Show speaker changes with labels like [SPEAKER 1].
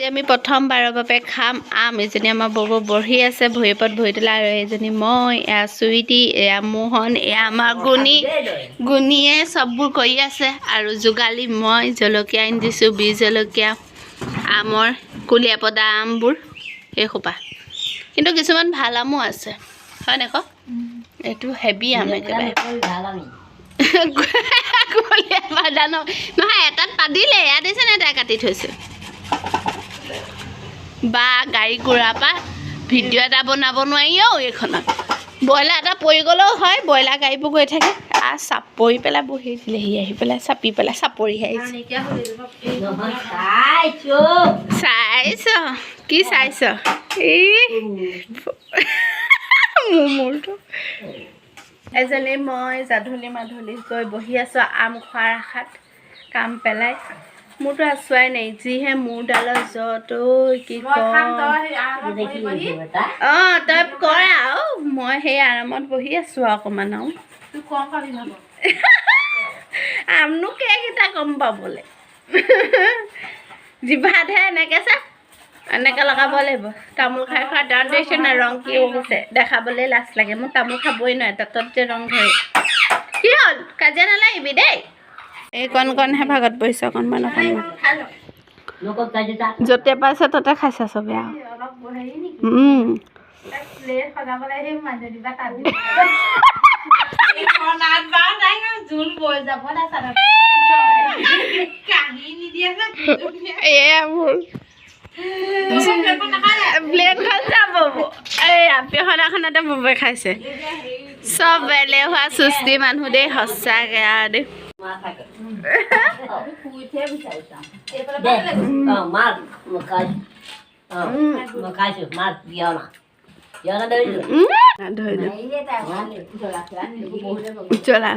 [SPEAKER 1] আজি আমি প্ৰথমবাৰৰ বাবে খাম আম। এজনী আমাৰ বৌ বহি আছে ভৰি ওপৰত ভৰি তোলা আৰু এইজনী মই এয়া চুইটি এয়া মোহন এয়া আমাৰ গুণী। গুণীয়ে চববোৰ কৰি আছে আৰু যোগালী মই জলকীয়া আনি দিছোঁ বি জলকীয়া আমৰ কুলীয়া পদা আমবোৰ সেইসোপা কিন্তু কিছুমান ভাল আমো আছে। হয় নাই ক এইটো হেভি আম একেবাৰে। কুলীয়া পদা নহয় এটাত পাদিলে ইয়াত দিছে নে তাই কাটি থৈছে? বা গাড়ী ঘূৰাৰ পৰা ভিডিঅ' এটা বনাব নোৱাৰি অ এইখনত। ব্ৰইলাৰ এটা পৰি গ'লেও হয় ব্ৰইলাৰ গাড়ীবোৰ গৈ থাকে। আ চাপৰি পেলাই বহি দিলেহি আহি পেলাই চাপি পেলাই চাপৰিহে আহিছে। চাইছ কি চাইছ? মূৰটো। এজনী মই যাধূলি মাধূলি গৈ বহি আছোঁ আম খোৱাৰ আশাত। কাম পেলাই। মোৰতো আছোৱাই নাই যিহে মোৰডালৰ জ্বৰটো কি কম। অঁ তই কৰ আৰু মই সেই আৰামত বহি আছোঁ আৰু অকণমান আৰু। আমনো কেইকেইটা কম পাবলৈ? জিভাতহে এনেকৈ চা। এনেকৈ লগাব লাগিব। তামোল খাই খোৱা দাঁত দেখিছে নাই ৰং কি হৈছে দেখাবলৈ লাজ লাগে মোৰ তামোল খাবই নোৱাৰে দাঁতত যে ৰং ধৰে। এই কণ কণহে ভাগত পৰিছে অকণমান অকণমান। য'তে পাইছে ত'তে খাইছে চবে আৰু। খাইছে। চব এলেহুৱা চুস্তি মানুহ দেই সঁচাকৈ আৰু দেই।
[SPEAKER 2] চলা